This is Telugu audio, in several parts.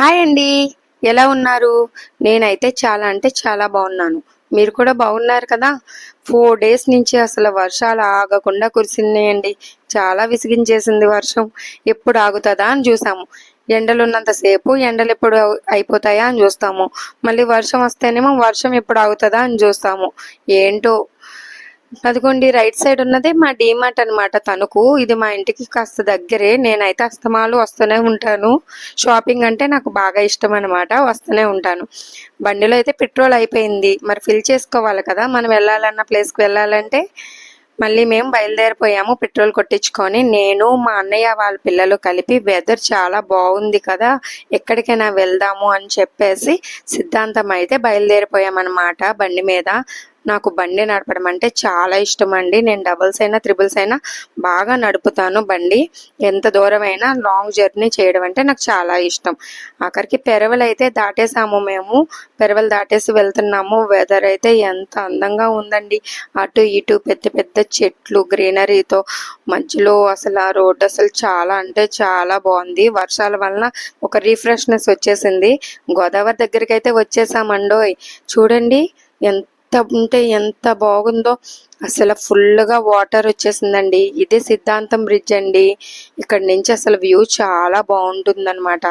హాయ్ అండి. ఎలా ఉన్నారు? నేనైతే చాలా అంటే చాలా బాగున్నాను. మీరు కూడా బాగున్నారు కదా? ఫోర్ డేస్ నుంచి అసలు వర్షాలు ఆగకుండా కురిసినాయండి చాలా విసిగించేసింది వర్షం. ఎప్పుడు ఆగుతుందా అని చూసాము. ఎండలు ఉన్నంతసేపు ఎండలు ఎప్పుడు అయిపోతాయా అని చూస్తాము. మళ్ళీ వర్షం వస్తేనేమో వర్షం ఎప్పుడు ఆగుతుందా అని చూస్తాము. ఏంటో అదిగోండి రైట్ సైడ్ ఉన్నది మా డీమార్ట్ అన్నమాట. తణుకు ఇది మా ఇంటికి కాస్త దగ్గరే. నేనైతే అస్తమాలు వస్తూనే ఉంటాను. షాపింగ్ అంటే నాకు బాగా ఇష్టం అనమాట వస్తూనే ఉంటాను. బండిలో అయితే పెట్రోల్ అయిపోయింది. మరి ఫిల్ చేసుకోవాలి కదా. మనం వెళ్ళాలన్న ప్లేస్కి వెళ్ళాలంటే మళ్ళీ మేము బయలుదేరిపోయాము పెట్రోల్ కొట్టించుకొని. నేను మా అన్నయ్య వాళ్ళ పిల్లలు కలిపి వెదర్ చాలా బాగుంది కదా ఎక్కడికైనా వెళ్దాము అని చెప్పేసి సిద్ధాంతం అయితే బయలుదేరిపోయామన్నమాట బండి మీద. నాకు బండి నడపడం అంటే చాలా ఇష్టం అండి నేను డబుల్స్ అయినా త్రిబుల్స్ అయినా బాగా నడుపుతాను బండి. ఎంత దూరం అయినా లాంగ్ జర్నీ చేయడం అంటే నాకు చాలా ఇష్టం. అక్కడికి పెరవలు అయితే దాటేసాము మేము. పెరవలు దాటేసి వెళ్తున్నాము. వెదర్ అయితే ఎంత అందంగా ఉందండి. అటు ఇటు పెద్ద పెద్ద చెట్లు గ్రీనరీతో మధ్యలో అసలు ఆ రోడ్ అసలు చాలా అంటే చాలా బాగుంది. వర్షాల వలన ఒక రిఫ్రెష్నెస్ వచ్చేసింది. గోదావరి దగ్గరికి అయితే వచ్చేసామండోయ్. చూడండి ఎంత ఉంటే ఎంత బాగుందో. అసలు ఫుల్గా వాటర్ వచ్చేసిందండి. ఇదే సిద్ధాంతం బ్రిడ్జ్ అండి. ఇక్కడ నుంచి అసలు వ్యూ చాలా బాగుంటుందన్నమాట.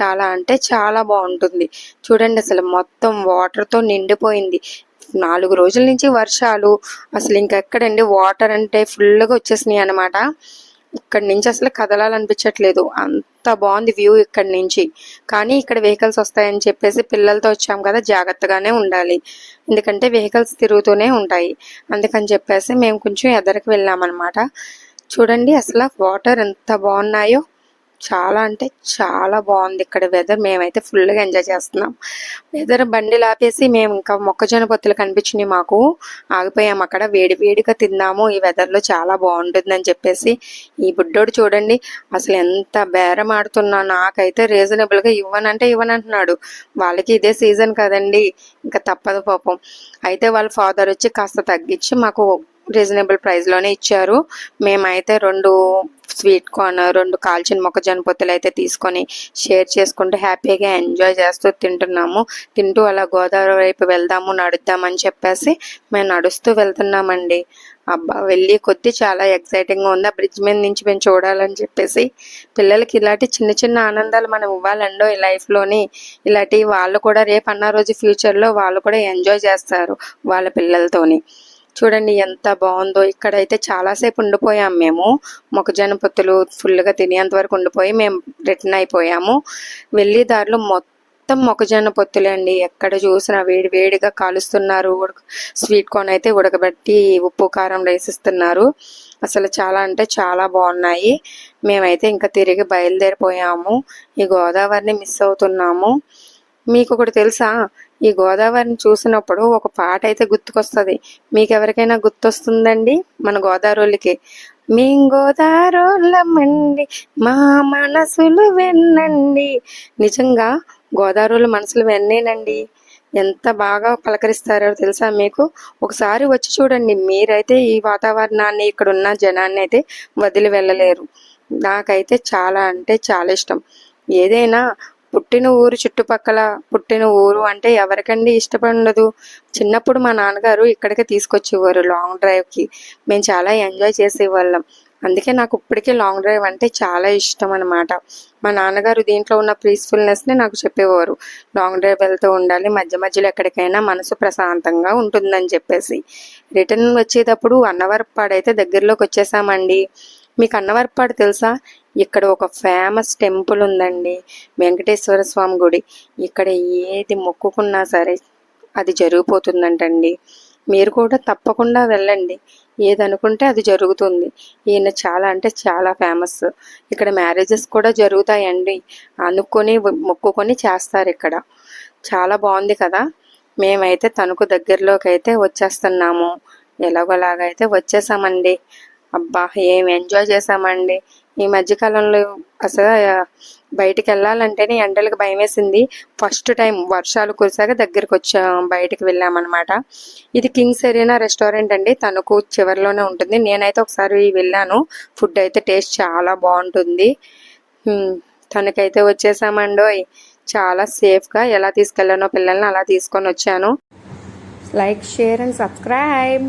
చాలా అంటే చాలా బాగుంటుంది. చూడండి అసలు మొత్తం వాటర్తో నిండిపోయింది. నాలుగు రోజుల నుంచి వర్షాలు. అసలు ఇంకెక్కడండి? వాటర్ అంటే ఫుల్గా వచ్చేసినాయి అనమాట ఇక్కడ నుంచి అసలు కదలాలనిపించట్లేదు. అంత బాగుంది వ్యూ ఇక్కడ నుంచి. కానీ ఇక్కడ వెహికల్స్ వస్తాయని చెప్పేసి పిల్లలతో వచ్చాం కదా జాగ్రత్తగానే ఉండాలి. ఎందుకంటే వెహికల్స్ తిరుగుతూనే ఉంటాయి. అందుకని చెప్పేసి మేము కొంచెం ఎదరికి వెళ్ళామన్నమాట. చూడండి అసలు వాటర్ ఎంత బాగున్నాయో. చాలా అంటే చాలా బాగుంది. ఇక్కడ వెదర్ మేమైతే ఫుల్గా ఎంజాయ్ చేస్తున్నాం. వెదర్ బండి లాపేసి మేము ఇంకా మొక్కజొన్న పొత్తులు కనిపించినాయి మాకు. ఆగిపోయాం అక్కడ. వేడి వేడిగా తిన్నాము. ఈ వెదర్లో చాలా బాగుంటుందని చెప్పేసి ఈ బుడ్డోడు చూడండి. అసలు ఎంత బేరం ఆడుతున్నా. నాకైతే రీజనబుల్గా ఇవ్వనంటే ఇవ్వనంటున్నాడు. వాళ్ళకి ఇదే సీజన్ కదండి. ఇంకా తప్పదు పాపం. అయితే వాళ్ళ ఫాదర్ వచ్చి కాస్త తగ్గించి మాకు రీజనబుల్ ప్రైస్లోనే ఇచ్చారు. మేమైతే రెండు స్వీట్ కార్న్ రెండు కాల్చిన మొక్కజొన్న పొత్తులు అయితే తీసుకొని షేర్ చేసుకుంటూ హ్యాపీగా ఎంజాయ్ చేస్తూ తింటున్నాము. తింటూ అలా గోదావరి వైపు వెళ్దాము నడుద్దామని చెప్పేసి మేము నడుస్తూ వెళ్తున్నామండి. అబ్బా వెళ్ళి కొద్ది చాలా ఎక్సైటింగ్గా ఉంది. ఆ బ్రిడ్జ్ మీద నుంచి మేము చూడాలని చెప్పేసి పిల్లలకి ఇలాంటి చిన్న చిన్న ఆనందాలు మనం ఇవ్వాలండో ఈ లైఫ్లోని ఇలాంటి వాళ్ళు కూడా రేపు అన్న రోజు ఫ్యూచర్లో వాళ్ళు కూడా ఎంజాయ్ చేస్తారు వాళ్ళ పిల్లలతోని. చూడండి ఎంత బాగుందో. ఇక్కడైతే చాలాసేపు ఉండిపోయాం మేము. మొక్కజొన్న పొత్తులు ఫుల్గా తినేంత వరకు ఉండిపోయి మేము రిటర్న్ అయిపోయాము. వెళ్ళి దారిలో మొత్తం మొక్కజొన్న పొత్తులే అండి. ఎక్కడ చూసినా వేడి వేడిగా కాలుస్తున్నారు. స్వీట్ కార్న్ అయితే ఉడకబెట్టి ఉప్పు కారం వేసిస్తున్నారు. అసలు చాలా అంటే చాలా బాగున్నాయి. మేమైతే ఇంకా తిరిగి బయలుదేరిపోయాము. ఈ గోదావరిని మిస్ అవుతున్నాము. మీకు ఒకటి తెలుసా? ఈ గోదావరిని చూసినప్పుడు ఒక పాట అయితే గుర్తుకొస్తుంది. మీకు ఎవరికైనా గుర్తొస్తుందండి? మన గోదావరికి మేం గోదావరోళ్ళమండి మా మనసులు వెన్నండి. నిజంగా గోదావరిలో మనసులు వెన్నేనండి. ఎంత బాగా పలకరిస్తారో తెలుసా మీకు? ఒకసారి వచ్చి చూడండి మీరైతే ఈ వాతావరణాన్ని ఇక్కడ ఉన్న జనాన్ని అయితే వదిలి వెళ్ళలేరు. నాకైతే చాలా అంటే చాలా ఇష్టం. ఏదైనా పుట్టిన ఊరు చుట్టుపక్కల పుట్టిన ఊరు అంటే ఎవరికండి ఇష్టపడదు చిన్నప్పుడు మా నాన్నగారు ఇక్కడికి తీసుకొచ్చేవారు లాంగ్ డ్రైవ్కి మేము చాలా ఎంజాయ్ చేసేవాళ్ళం. అందుకే నాకు ఇప్పటికీ లాంగ్ డ్రైవ్ అంటే చాలా ఇష్టం అనమాట మా నాన్నగారు దీంట్లో ఉన్న పీస్ఫుల్నెస్ని నాకు చెప్పేవారు. లాంగ్ డ్రైవ్ వెళ్తూ ఉండాలి మధ్య మధ్యలో ఎక్కడికైనా మనసు ప్రశాంతంగా ఉంటుందని చెప్పేసి. రిటర్న్ వచ్చేటప్పుడు అన్నవరపాడు అయితే దగ్గరలోకి వచ్చేసామండి. మీకు అన్నవరపాడు తెలుసా? ఇక్కడ ఒక ఫేమస్ టెంపుల్ ఉందండి వెంకటేశ్వర స్వామి గుడి. ఇక్కడ ఏది మొక్కుకున్నా సరే అది జరిగిపోతుందంటండి. మీరు కూడా తప్పకుండా వెళ్ళండి. ఏదనుకుంటే అది జరుగుతుంది. ఈయన చాలా అంటే చాలా ఫేమస్ ఇక్కడ మ్యారేజెస్ కూడా జరుగుతాయండి. అనుకొని మొక్కుకొని చేస్తారు ఇక్కడ. చాలా బాగుంది కదా? మేమైతే తణుకు దగ్గరలోకి అయితే వచ్చేస్తున్నాము. ఎలాగోలాగైతే వచ్చేసామండి. అబ్బా ఏం ఎంజాయ్ చేసామండి. ఈ మధ్యకాలంలో అసలు బయటికి వెళ్ళాలంటేనే ఎండలకు భయం వేసింది ఫస్ట్ టైం వర్షాలు కురిసాక దగ్గరికి వచ్చాం బయటకు వెళ్ళామన్నమాట. ఇది కింగ్స్ ఎరీనా రెస్టారెంట్ అండి. తనకు చివరిలోనే ఉంటుంది. నేనైతే ఒకసారి వెళ్ళాను. ఫుడ్ అయితే టేస్ట్ చాలా బాగుంటుంది. తనకైతే వచ్చేసామండోయ్ చాలా సేఫ్గా ఎలా తీసుకెళ్ళానో పిల్లల్ని అలా తీసుకొని వచ్చాను. Like share and subscribe.